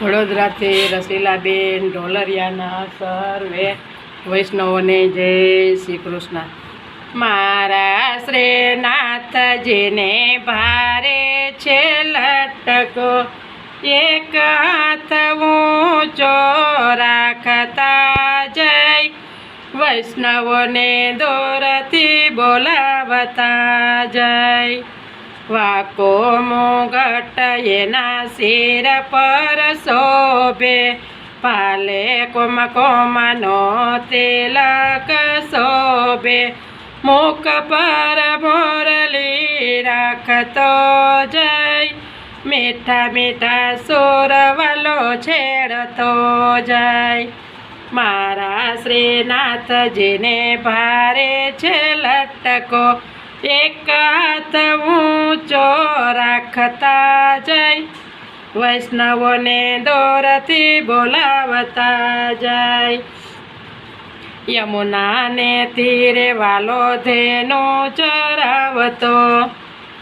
વડોદરાથી રસીલાબેન, ઢોલરિયાના સર્વે, વૈષ્ણવોને જય શ્રી કૃષ્ણ. મારા શ્રીનાથજીને ભારે છે લટકો, એક હાથ ઊંચો રાખતા જય વૈષ્ણવોને દોરથી બોલાવતા જય વાકો મુગટ એના શિર પર શોભે. પાલે કોમ કોમનો તિલક શોભે. મુખ પર મોરલી રાખતો જય. મીઠા મીઠા સુરવાલો છેડતો જાય. મારા શ્રીનાથજીને ભારે છે લટકો. એક હાથ ઊંચો રાખતા જય, વૈષ્ણવોને દોરથી બોલાવતા જાય. યમુનાને તીરે વાલો ધેનો ચરાવતો,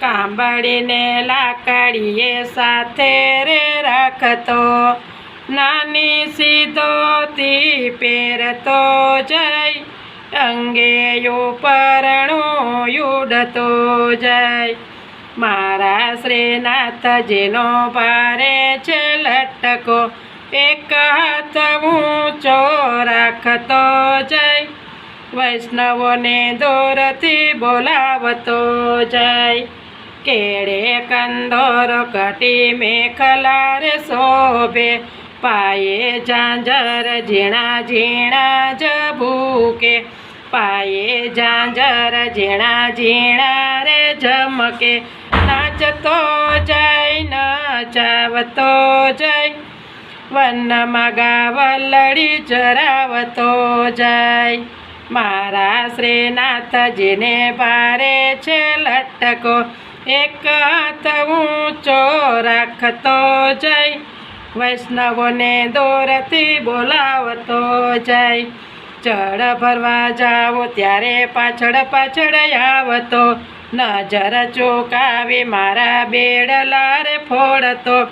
કાંબળીને લાકડીએ સાથે રે રાખતો, નાની સીધોતી પહેરતો જય. અંગે પરણો યુડતો જાય. મારા શ્રીનાથજીનો ભારે છે લટકો, એક હાથ ઊંચો રાખતો જાય. વૈષ્ણવોને દોરથી બોલાવતો જાય. કેળે કંદોર કટી મેખલા રે શોભે, પાયે ઝાંઝર ઝીણા ઝીણા જબૂકે પાયે ઝાંઝર, ઝીણા ઝીણા રે ઝમકે. નાચતો જાય નાચાવતો જાય વનમાં ગાવલડી ચરાવતો જાય મારા શ્રીનાથજીને ભારે છે લટકો. એક હાથ ઊંચો રાખતો જાય વૈષ્ણવોને દોરથી બોલાવતો જાય ચડ ભરવા જાઓ, ત્યારે પાછળ પાછળ આવતો નજર ચોકાવી મારા બેડલા રે ફોડતો.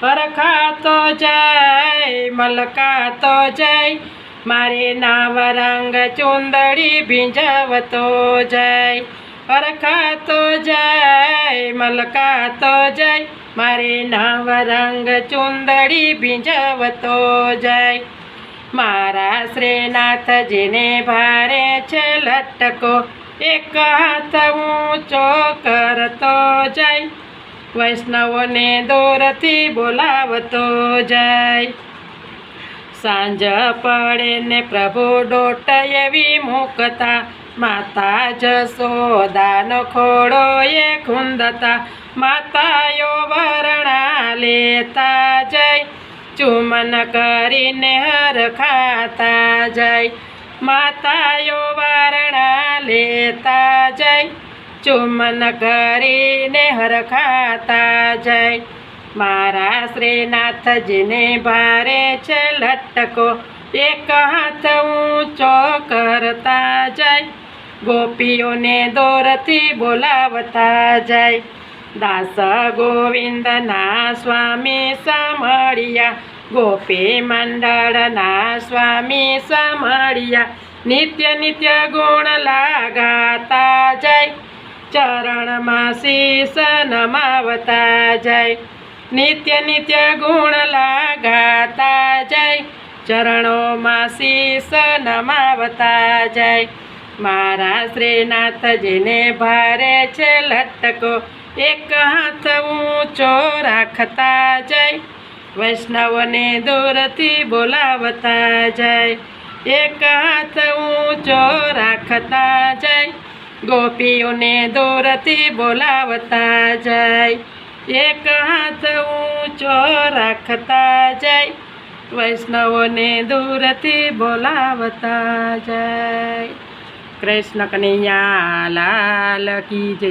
પરખાતો જાય, મલકાતો જાય. મારી નાવ રંગ ચુંદડી ભીંજાવતો જાય. પરખાતો જાય, મલકાતો જાય. મારી નાવ રંગ ચુંદડી ભીંજાવતો જાય. મારા શ્રીનાથજીને ભારે છે લટકો, એક હાથ ઊંચો કરતો જાય. વૈષ્ણવોને દોરથી બોલાવતો જાય. સાંજ પડે ને પ્રભુ ડોટ એવી મૂકતા, માતા જસોદાનો ખોડો એ ખુંદતા, માતાયો વરણા લેતા ચુમન કરીને હર ખાતા જાય. માતાયો વારણા લેતા જાય. ચુમન કરીને હર ખાતા જાય. મારા શ્રીનાથજીને ભારે છે લટકો. એક હાથ ઊંચો કરતા જાય. ગોપીઓને દોરથી બોલાવતા જાય. દાસ ગોવિંદના સ્વામી સમળિયા, ગોપી મંડળના સ્વામી સમળિયા, નિત્ય નિત્ય ગુણ લાગાતા જાય, ચરણમાં શીશ નમાવતા જાય, નિત્ય નિત્ય ગુણ લાગાતા જાય, ચરણોમાં શીશ નમાવતા જાય. મારા શ્રીનાથજીને ભારે છે લટકો એક હાથ ઊંચો રાખતા જાય. વૈષ્ણવને દૂરથી બોલાવતા જાય. એક હાથ ઊંચો રાખતા જાય. ગોપીઓને દૂરથી બોલાવતા જાય. એક હાથ ઊંચો રાખતા જાય. વૈષ્ણવોને દૂરથી બોલાવતા જાય. કૃષ્ણ કનૈયા લાલ કી જય.